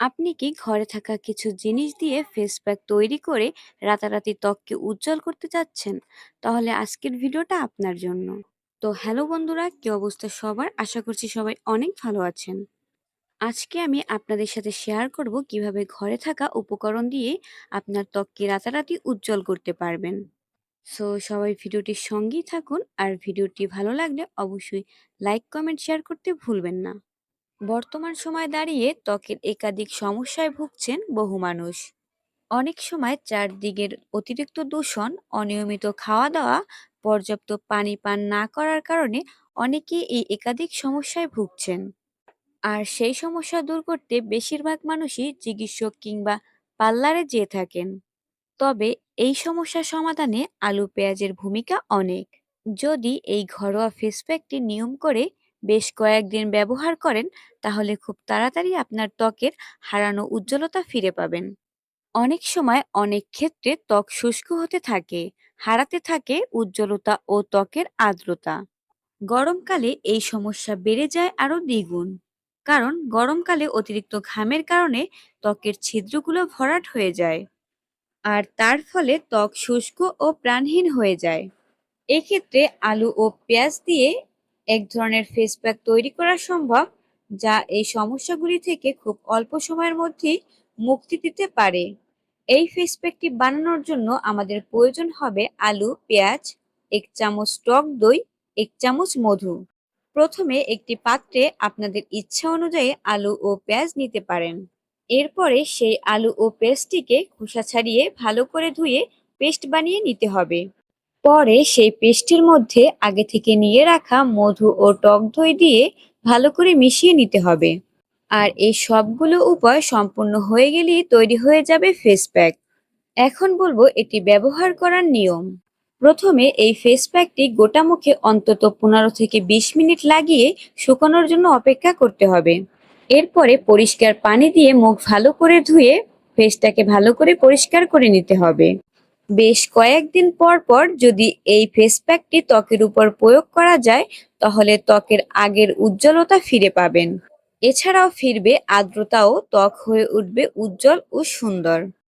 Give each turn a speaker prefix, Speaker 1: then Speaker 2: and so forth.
Speaker 1: আপনি কি ঘরে থাকা কিছু জিনিস দিয়ে ফেস প্যাক তৈরি করে রাতারাতি ত্বককে উজ্জ্বল করতে চাচ্ছেন? তাহলে আজকের ভিডিওটা আপনার জন্য। তো হ্যালো বন্ধুরা, কি অবস্থা সবার? আশা করছি সবাই অনেক ভালো আছেন। আজকে আমি আপনাদের সাথে শেয়ার করব কীভাবে ঘরে থাকা উপকরণ দিয়ে আপনার ত্বককে রাতারাতি উজ্জ্বল করতে পারবেন। সো সবাই ভিডিওটির সঙ্গেই থাকুন আর ভিডিওটি ভালো লাগলে অবশ্যই লাইক, কমেন্ট, শেয়ার করতে ভুলবেন না। বর্তমান সময়ে দাঁড়িয়ে ত্বকের একাধিক সমস্যায় ভুগছেন বহু মানুষ। অনেক সময় চারদিকের অতিরিক্ত দূষণ, অনিয়মিত খাওয়া দাওয়া পর্যাপ্ত পানি পান না করার কারণে অনেকে এই একাধিক সমস্যায় ভুগছেন। আর সেই সমস্যা দূর করতে বেশিরভাগ মানুষই চিকিৎসক কিংবা পার্লারে যেয়ে থাকেন। তবে এই সমস্যার সমাধানে আলু পেঁয়াজের ভূমিকা অনেক। যদি এই ঘরোয়া ফেস প্যাকটি নিয়ম করে বেশ কয়েকদিন ব্যবহার করেন, তাহলে খুব তাড়াতাড়ি আপনার ত্বকের হারানো উজ্জ্বলতা ফিরে পাবেন। অনেক সময় অনেক ক্ষেত্রে ত্বক শুষ্ক হতে থাকে, হারাতে থাকে উজ্জ্বলতা ও ত্বকের আর্দ্রতা। গরমকালে এই সমস্যা বেড়ে যায় আরও দ্বিগুণ। কারণ গরমকালে অতিরিক্ত ঘামের কারণে ত্বকের ছিদ্রগুলো ভরাট হয়ে যায়। আর তার ফলে ত্বক শুষ্ক ও প্রাণহীন হয়ে যায়। এক্ষেত্রে আলু ও পেঁয়াজ দিয়ে এক ধরনের ফেস প্যাক তৈরি করা সম্ভব, যা এই সমস্যাগুলি থেকে খুব অল্প সময়ের মধ্যেই মুক্তি দিতে পারে। এই ফেস প্যাকটি বানানোর জন্য আমাদের প্রয়োজন হবে আলু, পেঁয়াজ, এক চামচ টক দই, এক চামচ মধু। প্রথমে একটি পাত্রে আপনাদের ইচ্ছা অনুযায়ী আলু ও পেঁয়াজ নিতে পারেন। এরপরে সেই আলু ও পেস্টটিকে খোসা ছাড়িয়ে ভালো করে ধুয়ে পেস্ট বানিয়ে নিতে হবে। পরে সেই পেস্টের মধ্যে আগে থেকে নিয়ে রাখা মধু ও টক দই দিয়ে ভালো করে মিশিয়ে নিতে হবে। আর এই সবগুলো উপায় সম্পূর্ণ হয়ে গেলেই তৈরি হয়ে যাবে ফেস প্যাক এখন বলব এটি ব্যবহার করার নিয়ম। প্রথমে এই ফেস প্যাকটি গোটা মুখে অন্তত পনেরো থেকে বিশ মিনিট লাগিয়ে শুকানোর জন্য অপেক্ষা করতে হবে। এরপরে পরিষ্কার পানি দিয়ে মুখ ভালো করে ধুয়ে ফেসটাকে ভালো করে পরিষ্কার করে নিতে হবে। বেশ কয়েকদিন পর পর যদি এই ফেস প্যাকটি ত্বকের উপর প্রয়োগ করা যায়, তাহলে ত্বকের আগের উজ্জ্বলতা ফিরে পাবেন। এছাড়াও ফিরবে আর্দ্রতাও ত্বক হয়ে উঠবে উজ্জ্বল ও সুন্দর।